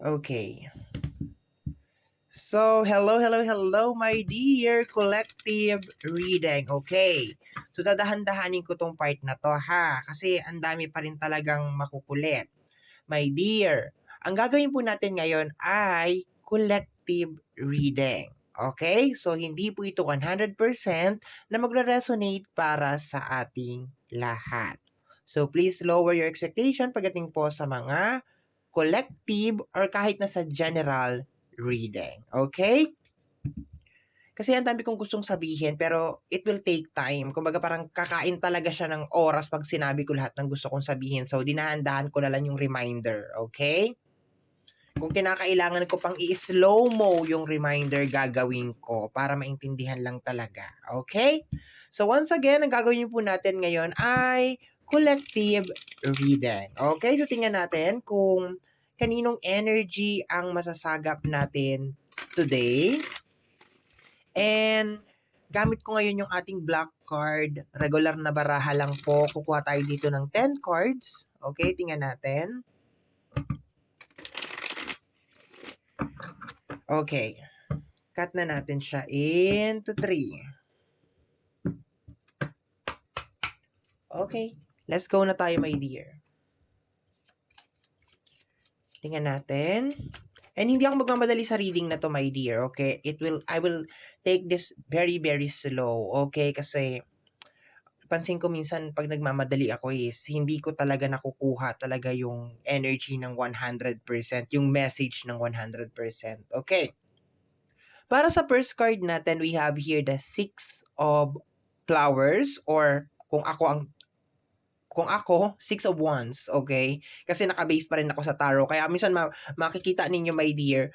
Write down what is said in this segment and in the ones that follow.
Okay. So, hello, hello, hello, my dear collective reading. Okay. So, dadahan-dahanin ko tong part na to, ha? Kasi ang dami pa rin talagang makukulit. My dear, ang gagawin po natin ngayon ay collective reading. Okay? So, hindi po ito 100% na magre-resonate para sa ating lahat. So, please lower your expectation pagdating po sa mga collective or kahit na sa general reading. Okay? Kasi ang dami kong gustong sabihin pero it will take time. Kumbaga parang kakain talaga siya ng oras pag sinabi ko lahat ng gusto kong sabihin. So, dinahandahan ko na lang yung reminder. Okay? Kung kinakailangan ko pang i-slow mo yung reminder, gagawin ko para maintindihan lang talaga. Okay? So, once again, ang gagawin po natin ngayon ay collective reading. Okay? So, tingnan natin kung kaninong energy ang masasagap natin today. And gamit ko ngayon yung ating black card. Regular na baraha lang po. Kukuha tayo dito ng 10 cards. Okay, tingnan natin. Okay. Cut na natin siya into 3. Okay. Let's go na tayo, my dear. Tingnan natin. And hindi ako magmamadali sa reading na to, my dear, okay? It will, I will take this very, very slow, okay? Kasi, pansin ko minsan pag nagmamadali ako is, hindi ko talaga nakukuha talaga yung energy ng 100%, yung message ng 100%, okay? Para sa first card natin, we have here the Six of Flowers, or kung ako ang kung ako, six of wands, okay? Kasi nakabase pa rin ako sa tarot. Kaya minsan ma- makikita ninyo, my dear,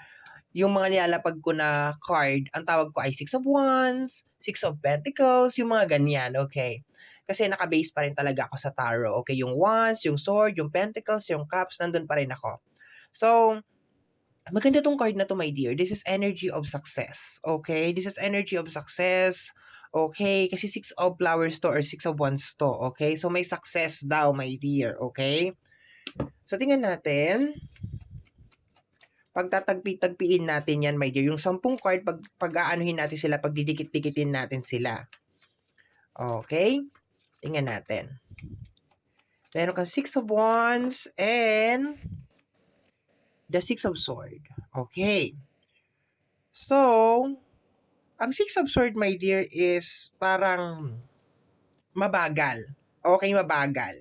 yung mga nilalapag ko na card, ang tawag ko ay six of wands, six of pentacles, yung mga ganyan, okay? Kasi nakabase pa rin talaga ako sa tarot, okay? Yung wands, yung sword, yung pentacles, yung cups, nandun pa rin ako. So, maganda tong card na to, my dear. This is energy of success, okay? This is energy of success, Okay? Kasi six of flowers to or six of wands to. Okay? So, may success daw, my dear. Okay? So, tingnan natin. Pagtatagpi-tagpiin natin yan, my dear. Yung sampung card, pag, pag-aanuhin natin sila, pagdidikit-dikitin natin sila. Okay? Tingnan natin. Meron kang six of wands and the six of sword. Okay. So, ang Six of Swords, my dear, is parang mabagal. Okay, mabagal.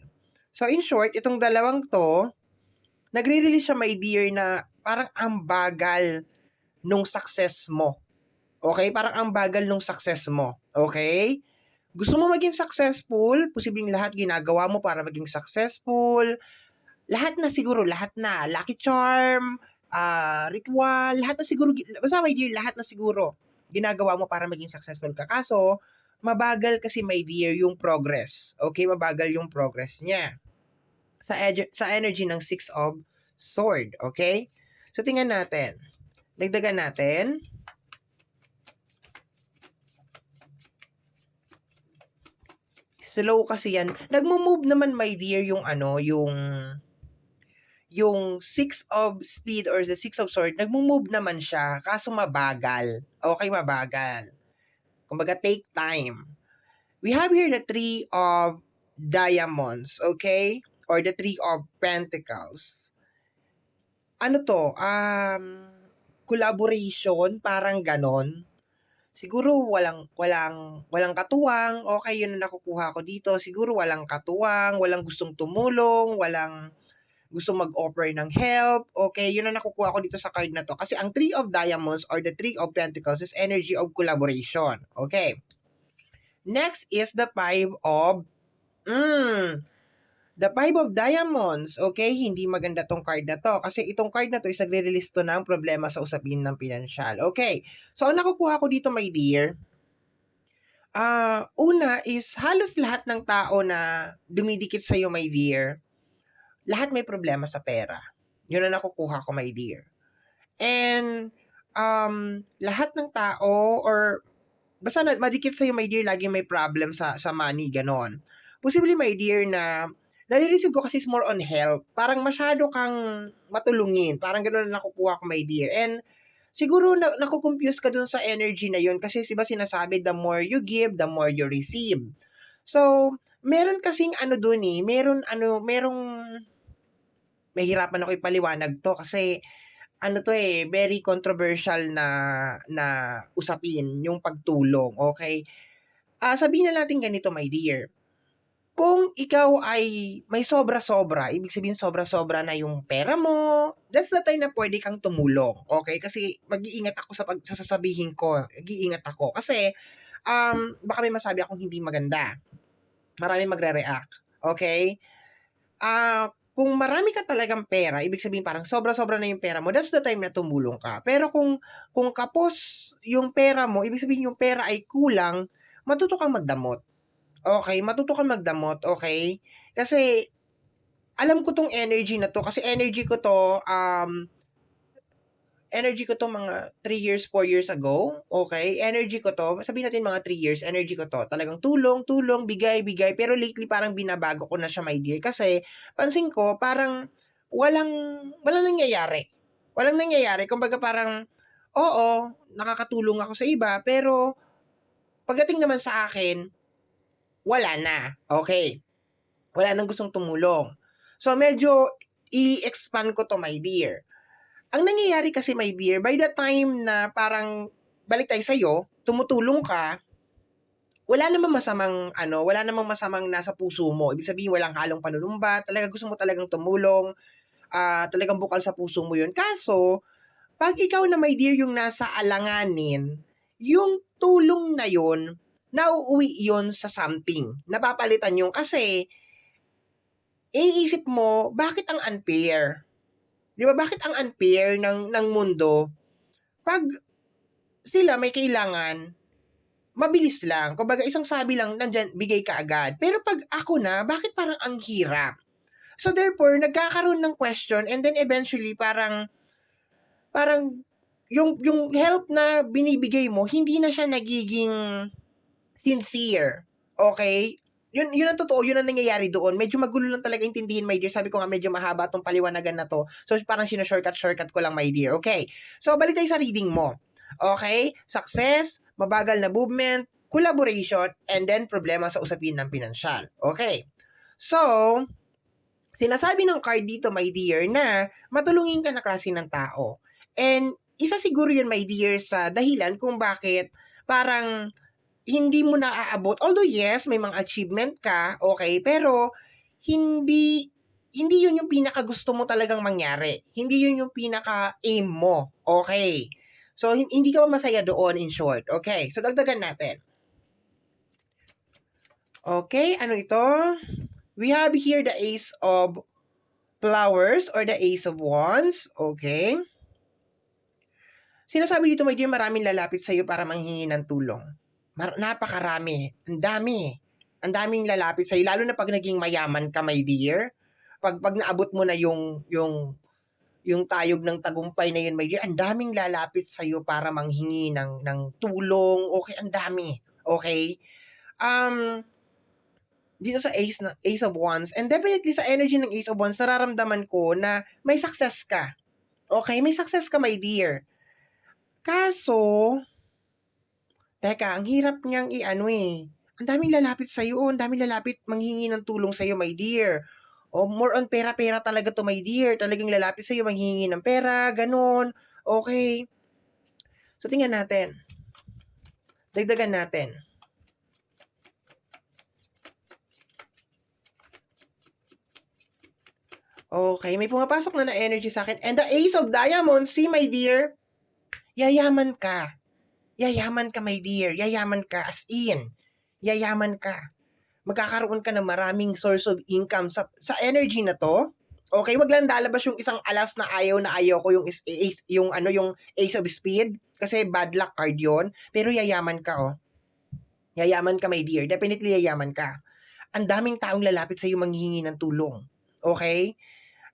So, in short, itong dalawang to, nagre-release siya, my dear, na parang ang bagal nung success mo. Okay? Parang ang bagal nung success mo. Okay? Gusto mo maging successful, posibleng lahat ginagawa mo para maging successful. Lahat na siguro, lahat na. Lucky charm, uh, ritual, lahat na siguro, basta my dear, lahat na siguro ginagawa mo para maging successful ka. Kaso, mabagal kasi my dear yung progress. Okay, mabagal yung progress niya. Sa, sa energy ng Six of Sword. Okay? So, tingnan natin. Dagdagan natin. Slow kasi yan. Nagmo-move naman, my dear, yung ano, yung yung six of speed or the six of sword, nagmo-move naman siya, kaso mabagal. Okay, mabagal. Kumbaga, take time. We have here the three of diamonds, okay? Or the three of pentacles. Ano to? Um, collaboration, parang ganon. Siguro walang walang walang katuwang. Okay, yun ang nakukuha ko dito. Siguro walang katuwang, walang gustong tumulong, walang gusto mag-offer ng help, okay, yun ang nakukuha ko dito sa card na to. Kasi ang Three of Diamonds or the Three of Pentacles is energy of collaboration. Okay. Next is the Five of, mm, the Five of Diamonds. Okay, hindi maganda tong card na to. Kasi itong card na to is nagre-release to ng problema sa usapin ng pinansyal. Okay. So, ang nakukuha ko dito, my dear, uh, una is halos lahat ng tao na dumidikit sa'yo, my dear, lahat may problema sa pera. Yun ang nakukuha ko, my dear. And, um, lahat ng tao, or, basta na, madikit sa'yo, my dear, lagi may problem sa, sa money, ganon. Possibly, my dear, na nare-receive ko kasi is more on help. Parang masyado kang matulungin. Parang gano'n na nakukuha ko, my dear. And siguro na naku-confuse ka dun sa energy na yun kasi 'di ba sinasabi the more you give, the more you receive. So, meron kasing ano dun, eh, meron ano, merong mahihirapan ako ipaliwanag 'to kasi ano 'to, eh, very controversial na na usapin yung pagtulong, okey? Ah, sabihin na natin ganito, my dear. Kung ikaw ay may sobra-sobra, ibig sabihin sobra-sobra na yung pera mo, that's the time na puwede kang tumulong, okey? Kasi mag-iingat ako sa pag sa sasabihin ko, nag-iingat ako. Kasi, um, baka may masabi akong hindi maganda. Maraming magre-react, okey? Ah, kung marami ka talagang pera, ibig sabihin parang sobra-sobra na yung pera mo, that's the time na tumulong ka. Pero kung kung kapos yung pera mo, ibig sabihin yung pera ay kulang, matuto kang magdamot. Okey, matuto kang magdamot, okey? Kasi alam ko 'tong energy na 'to kasi energy ko 'to, um energy ko 'to mga 3 years, 4 years ago, okey? Energy ko 'to, sabihin natin mga 3 years, energy ko 'to. Talagang tulong, tulong, bigay, bigay. Pero lately parang binabago ko na siya, my dear, kasi pansin ko parang walang walang nangyayari. Walang nangyayari. Kumbaga parang, oo, nakakatulong ako sa iba, pero pagdating naman sa akin, wala na, okey? Wala ng gustong tumulong. So, medyo i-expand ko 'to, my dear. Ang nangyayari kasi, my dear, by the time na parang balik tayo sa'yo, tumutulong ka, wala namang masamang ano, wala namang masamang nasa puso mo. Ibig sabihin walang halong panunumbat, talagang gusto mo talagang tumulong, ah, talagang bukal sa puso mo yun. Kaso, 'pag ikaw na, my dear, yung nasa alanganin, yung tulong na yun, nauuwi yun sa something. Napapalitan yun kasi iniisip mo, bakit ang unfair? 'Di ba, bakit ang unfair ng ng mundo 'pag sila may kailangan, mabilis lang. Kumbaga isang sabi lang nandiyan, bigay kaagad. Pero 'pag ako na, bakit parang ang hirap? So therefore, nagkakaroon ng question and then eventually parang parang yung yung help na binibigay mo, hindi na siya nagiging sincere, okey? Yun yun ang totoo, yun ang nangyayari doon. Medyo magulo lang talaga intindihin, my dear. Sabi ko nga medyo mahaba 'tong paliwanagan na 'to. So, parang shino-shortcut-shortcut ko lang, my dear, okey? So, balik tayo sa reading mo, okey? Success, mabagal na movement, collaboration, and then problema sa usapin ng pinansiyal, okey? So, sinasabi ng card dito, my dear, na matulungin ka na klase ng tao. And isa siguro yun, my dear, sa dahilan kung bakit parang hindi mo naaabot. Although yes, may mga achievement ka, okey, pero hindi hindi yun yung pinakagusto mo talagang mangyari. Hindi yun yung pinaka-aim mo, okey? So, hin hindi ka masaya doon, in short, okey? So, dagdagan natin. Okey, ano ito? We have here the Ace of Flowers or the Ace of Wands, okey? Sinasabi dito, my dear, maraming lalapit sa'yo para manghingi ng tulong. Mar napakarami, ang dami. Ang daming lalapit sa'yo lalo na 'pag naging mayaman ka, my dear. 'Pag 'pag naabot mo na yung yung yung tayog ng tagumpay na yun, my dear, ang daming lalapit sa'yo para manghingi ng ng tulong, okey, ang dami, okey? Um, dito sa Ace na Ace of Wands and definitely sa energy ng Ace of Wands nararamdaman ko na may success ka. Okey, may success ka, my dear. Kaso teka, ang hirap niyang i-ano, eh, ang daming lalapit sa'yo, ang daming lalapit manghingi ng tulong sa'yo, my dear. O more on pera-pera talaga 'to, my dear. Talagang lalapit sa'yo, manghihingi ng pera, gano'n, okey. So, tingnan natin. Dagdagan natin. Okey, may pumapasok na na energy sa'kin and the Ace of Diamonds, see, my dear, yayaman ka. Yayaman ka, my dear, yayaman ka as in, yayaman ka. Magkakaroon ka ng maraming source of income sa sa energy na 'to, okey, wag lang lalabas yung isang alas na ayaw na ayaw ko yung ace yung ano, yung Ace of Spade, kasi bad luck card yun, pero yayaman ka, oh. Yayaman ka, my dear, definitely yayaman ka. Ang daming taong lalapit sa'yo manghihingi ng tulong, okey?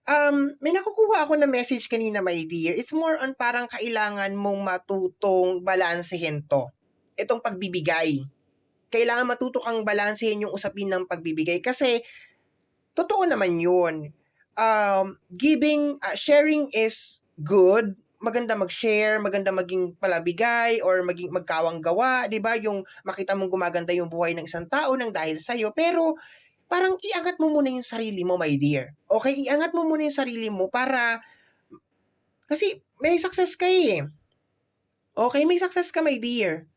Um, may nakukuha ako na message kanina, my dear. It's more on parang kailangan mong matutong balansehin 'to, itong pagbibigay. Kailangan matuto kang balansehin yung usapin ng pagbibigay kasi totoo naman yun. Um, giving, ah, sharing is good. Maganda mag-share, maganda maging palabigay or maging magkawang gawa, 'di ba? Yung makita mong gumaganda yung buhay ng isang tao nang dahil sa pero parang iangat mo muna yung sarili mo, my dear. Okay, iangat mo muna yung sarili mo para kasi may success ka eh. Okay, may success ka, my dear.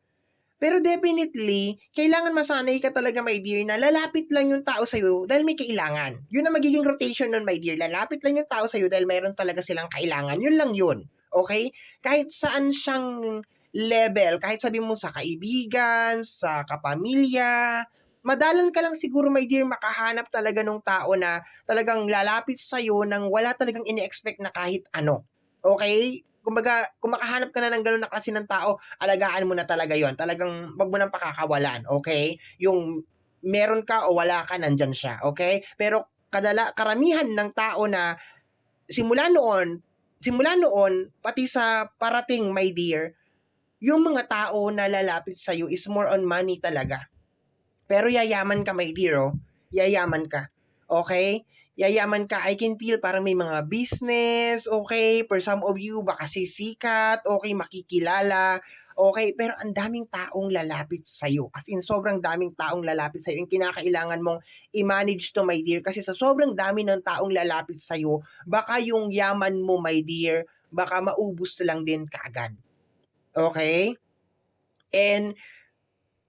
Pero definitely, kailangan masanay ka talaga, my dear, na lalapit lang yung tao sa'yo dahil may kailangan. Yun ang magiging rotation nun, my dear. Lalapit lang yung tao sa'yo dahil mayroon talaga silang kailangan. Yun lang yun. Okay? Kahit saan siyang level, kahit sabi mo sa kaibigan, sa kapamilya, madalan ka lang siguro, my dear, makahanap talaga ng tao na talagang lalapit sa'yo nang wala talagang ini-expect na kahit ano. Okay? Kumbaga, kung makahanap ka na ng gano'n na klase ng tao, alagaan mo na talaga yon Talagang wag mo nang pakakawalan, okay? Yung meron ka o wala ka, nandyan siya, okay? Pero kadala, karamihan ng tao na simula noon, simula noon, pati sa parating, my dear, yung mga tao na lalapit sa'yo is more on money talaga. Pero yayaman ka, my dear, oh. Yayaman ka. Okay? yayaman ka, I can feel parang may mga business, okay, for some of you, baka sisikat, okay, makikilala, okay, pero ang daming taong lalapit sa'yo. As in, sobrang daming taong lalapit sa'yo. Yung kinakailangan mong i-manage to, my dear, kasi sa sobrang dami ng taong lalapit sa'yo, baka yung yaman mo, my dear, baka maubos lang din kaagad. Okay? And,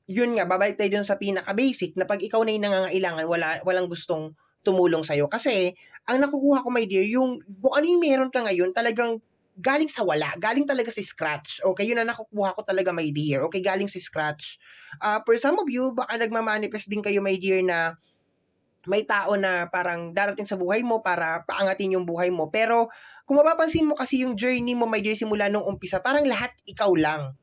yun nga, babalik tayo dun sa pinaka-basic, na pag ikaw na yung nangangailangan, wala, walang gustong tumulong sa'yo. Kasi, ang nakukuha ko, my dear, yung kung ano yung meron ka ngayon, talagang galing sa wala, galing talaga sa scratch. Okay, yun ang nakukuha ko talaga, my dear. Okay, galing sa scratch. Uh, for some of you, baka nagmamanifest din kayo, my dear, na may tao na parang darating sa buhay mo para paangatin yung buhay mo. Pero, kung mapapansin mo kasi yung journey mo, my dear, simula nung umpisa, parang lahat ikaw lang.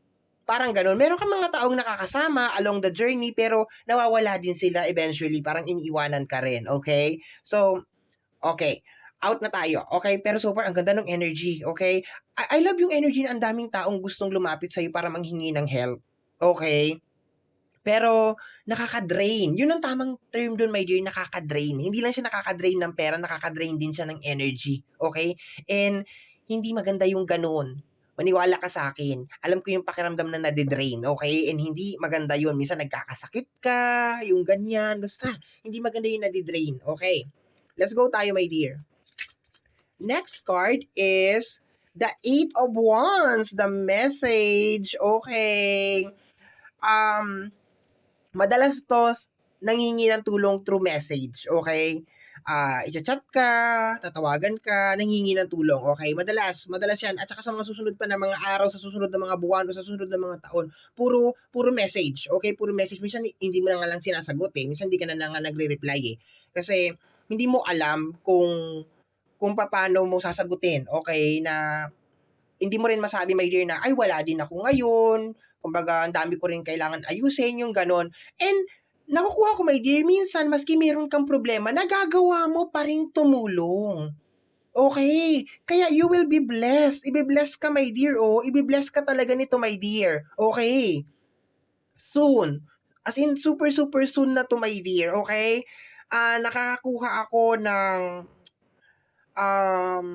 Parang ganun. Meron kang mga taong nakakasama along the journey pero nawawala din sila eventually. Parang iniiwanan ka rin. Okay? So, okay. Out na tayo. Okay? Pero so far, ang ganda ng energy. Okay? I, I love yung energy na ang daming taong gustong lumapit sa'yo para manghingi ng help. Okay? Pero, nakaka-drain. Yun ang tamang term doon, my dear, nakaka-drain. Hindi lang siya nakaka-drain ng pera, nakaka-drain din siya ng energy. Okay? And, hindi maganda yung ganun maniwala ka sa akin. Alam ko yung pakiramdam na nade-drain, okay? And hindi maganda yun. Minsan nagkakasakit ka, yung ganyan. Basta, hindi maganda yung nade-drain, okay? Let's go tayo, my dear. Next card is the Eight of Wands, the message, okay? Um, madalas to nangingi ng tulong through message, okay? Uh, i-chat ka, tatawagan ka, nanghingi ng tulong, okay? Madalas, madalas yan. At saka sa mga susunod pa na mga araw, sa susunod na mga buwan, o sa susunod na mga taon, puro, puro message, okay? Puro message. Minsan, hindi mo na nga lang sinasagot, eh. Minsan, hindi ka na nga nagre-reply, eh. Kasi, hindi mo alam kung, kung paano mo sasagutin, okay? Na, hindi mo rin masabi, my dear, na, ay, wala din ako ngayon, kumbaga, ang dami ko rin kailangan ayusin, yung ganon. And, nakukuha ko, my dear, minsan, maski meron kang problema, nagagawa mo pa rin tumulong. Okay. Kaya you will be blessed. Ibe-bless ka, my dear, oh. Ibe-bless ka talaga nito, my dear. Okay. Soon. As in, super, super soon na to, my dear. Okay? Uh, nakakakuha ako ng um,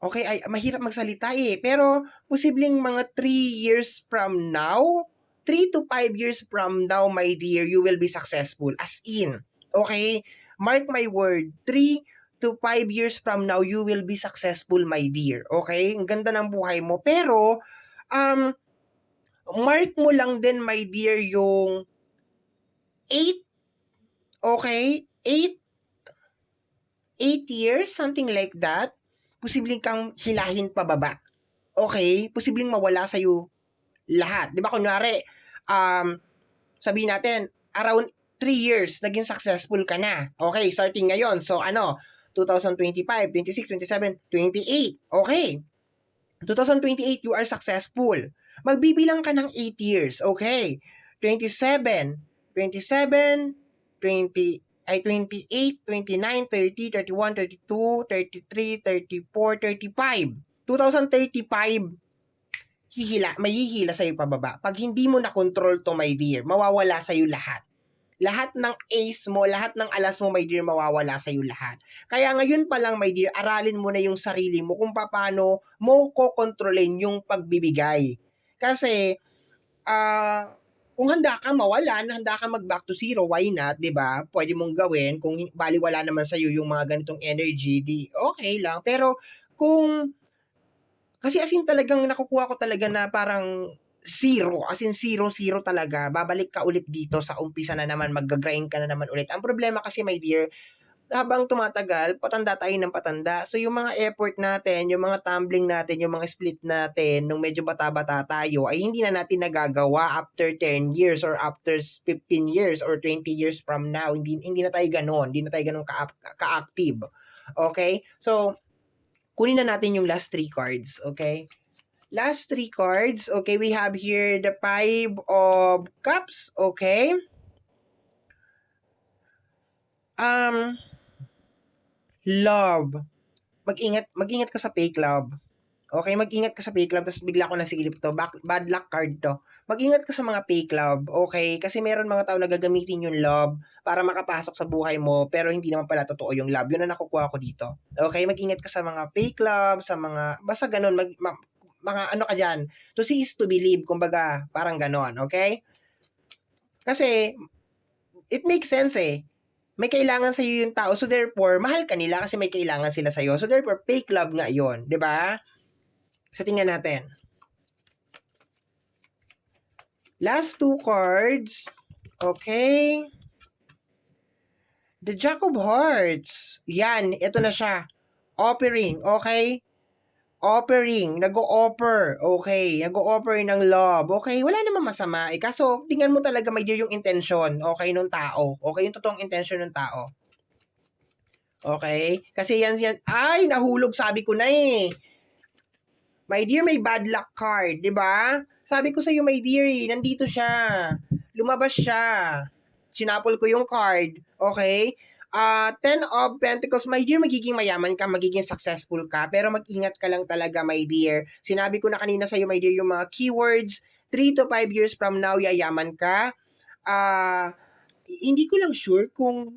okay, ay, mahirap magsalita eh. Pero, posibleng mga 3 years from now, 3 to 5 years from now, my dear, you will be successful. As in, okay? Mark my word, 3 to 5 years from now, you will be successful, my dear. Okay? Ang ganda ng buhay mo. Pero, um, mark mo lang din, my dear, yung 8, okay? 8, 8 years, something like that. Posibleng kang hilahin pababa. Okay? Posibleng mawala sa'yo lahat. 'Di ba kunwari um sabihin natin around 3 years naging successful ka na. Okay, starting ngayon. So ano, 2025, 26, 27, 28. Okay. 2028 you are successful. Magbibilang ka ng 8 years. Okay. 27, 27, 20 ay 28, 29, 30, 31, 32, 33, 34, 35. 2035 hihila, mahihila sa'yo pababa. Pag hindi mo na control to, my dear, mawawala sa'yo lahat. lahat ng ace mo, lahat ng alas mo, my dear, mawawala sa'yo lahat. Kaya ngayon pa lang, my dear, aralin mo na yung sarili mo kung paano mo kokontrolin yung pagbibigay. Kasi, ah, kung handa ka mawalan, handa ka mag back to zero, why not, 'di ba? Pwede mong gawin kung baliwala naman sa yung mga ganitong energy, di okay lang. Pero kung kasi as in talagang nakukuha ko talaga na parang zero, as in zero, zero talaga. Babalik ka ulit dito sa umpisa na naman, mag-grind ka na naman ulit. Ang problema kasi, my dear, habang tumatagal, patanda tayo ng patanda. So, yung mga effort natin, yung mga tumbling natin, yung mga split natin, nung medyo bata-bata tayo, ay hindi na natin nagagawa after 10 years or after 15 years or 20 years from now. Hindi, hindi na tayo ganon. Hindi na tayo ganon ka- ka-active. Okay? So, kunin na natin yung last three cards. Okay? Last three cards. Okay, we have here the Five of Cups. Okay? Um, love. Mag-ingat, mag-ingat ka sa fake love. Okay, mag-ingat ka sa fake love. Tapos bigla ko nasigilip to. Back, bad luck card to. Mag-ingat ka sa mga fake love. Okay? Kasi meron mga tao na gagamitin yung love para makapasok sa buhay mo. Pero hindi naman pala totoo yung love. Yun ang nakukuha ko dito. Okay? Mag-ingat ka sa mga fake love, sa mga, basta ganun. Mag, ma, mga ano ka dyan. To see is to believe. Kumbaga, parang ganon. Okay? Kasi, it makes sense eh may kailangan sa iyo yung tao. So therefore, mahal ka nila kasi may kailangan sila sa iyo. So therefore, fake love nga 'yon, 'di ba? Tingnan natin. Last two cards. Okay. The Jack of Hearts. Yan, ito na siya. Offering, okay? Offering, nag-o-offer, okay? Nag-o-offer ng love, okay? Wala namang masama. Eh, kaso, tingnan mo talaga, my dear, yung intention, okay, nung tao. Okay, yung totoong intention ng tao. Okay? Kasi yan, yan, ay, nahulog, sabi ko na eh. My dear, may bad luck card, di ba? Sabi ko sa iyo, my dear, eh, nandito siya. Lumabas siya. Sinapol ko yung card, okay? Ah, Ten of Pentacles, my dear, magiging mayaman ka, magiging successful ka, pero mag-ingat ka lang talaga, my dear. Sinabi ko na kanina sa iyo, my dear, yung mga keywords, 3 to 5 years from now, yayaman ka. Ah, hindi ko lang sure kung,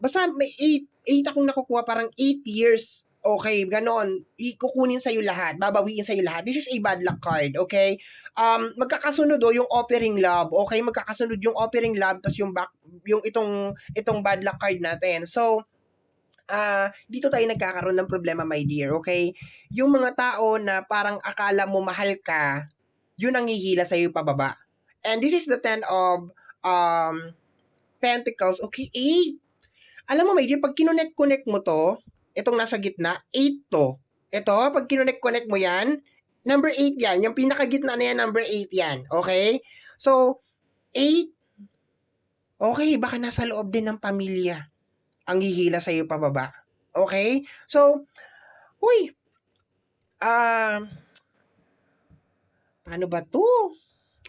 basta may 8, 8 akong nakukuha, parang 8 years, okay, ganon, ikukunin sa'yo lahat, babawiin sa'yo lahat. This is a bad luck card, okay? Um, magkakasunod oh, yung offering love, okay? Magkakasunod yung offering love, tas yung back, yung itong, itong bad luck card natin. So, ah, dito tayo nagkakaroon ng problema, my dear, okay? Yung mga tao na parang akala mo mahal ka, yun ang hihila sa'yo pababa. And this is the 10 of um, Pentacles. Okay, 8. Alam mo, my dear, pag kinonect-connect mo to, itong nasa gitna, 8 to. Ito, pag kinonect-connect mo yan, number 8 yan. Yung pinakagitna na yan, number 8 yan. Okay? So, 8. Okay, baka nasa loob din ng pamilya ang hihila sa iyo pababa. Okay? So, uy, ah, paano ba to?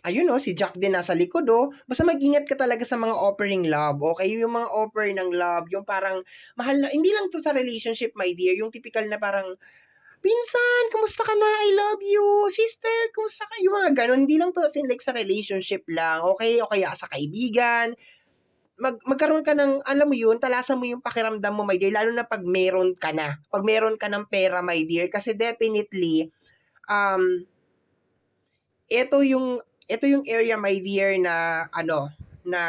Ayun oh, si Jack din nasa likod oh. Basta mag-ingat ka talaga sa mga offering love, okay? Yung mga offer ng love, yung parang mahal na, hindi lang to sa relationship, my dear, yung typical na parang, Pinsan, kumusta ka na? I love you. Sister, kumusta ka? Yung mga ganun. Hindi lang to as in like sa relationship lang. Okay? O kaya sa kaibigan. Mag, magkaroon ka ng, alam mo yun, talasan mo yung pakiramdam mo, my dear. Lalo na pag meron ka na. Pag meron ka ng pera, my dear. Kasi definitely, um, ito yung, ito yung area, my dear, na, ano, na,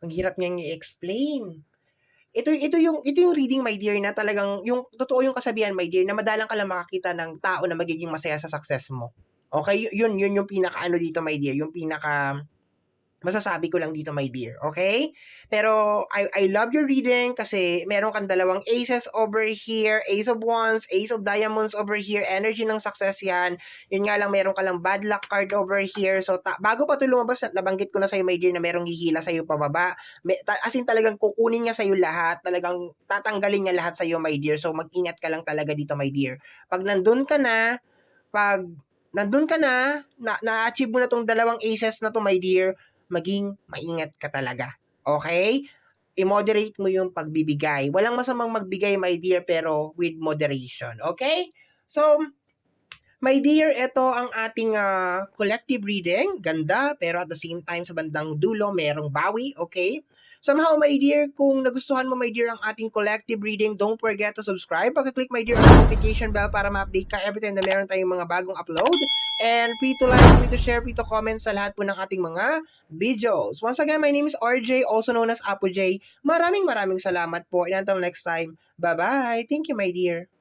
ang hirap niyang i-explain ito ito yung ito yung reading my dear na talagang yung totoo yung kasabihan my dear na madalang ka lang makakita ng tao na magiging masaya sa success mo. Okay? Yun yun yung pinaka ano dito my dear, yung pinaka masasabi ko lang dito my dear, okay? Pero I I love your reading kasi meron kang dalawang aces over here, ace of wands, ace of diamonds over here, energy ng success yan. Yun nga lang meron ka lang bad luck card over here. So ta- bago pa 'to lumabas, nabanggit ko na sa my dear na merong hihila sa iyo pababa. May, ta- as in talagang kukunin niya sa iyo lahat, talagang tatanggalin niya lahat sa iyo my dear. So mag-ingat ka lang talaga dito my dear. Pag nandun ka na, pag nandun ka na, na na-achieve mo na tong dalawang aces na to my dear, maging maingat ka talaga. Okay? I-moderate mo yung pagbibigay. Walang masamang magbigay, my dear, pero with moderation. Okay? So, My dear, ito ang ating ah, collective reading. Ganda, pero at the same time sa bandang dulo, merong bawi, okay? Somehow, my dear, kung nagustuhan mo, my dear, ang ating collective reading, don't forget to subscribe. Pag-click, my dear, ang notification bell para ma-update ka every time na meron tayong mga bagong upload. And free to like, free to share, free to comment sa lahat po ng ating mga videos. Once again, my name is RJ, also known as Apo J. Maraming maraming salamat po. And until next time, bye-bye. Thank you, my dear.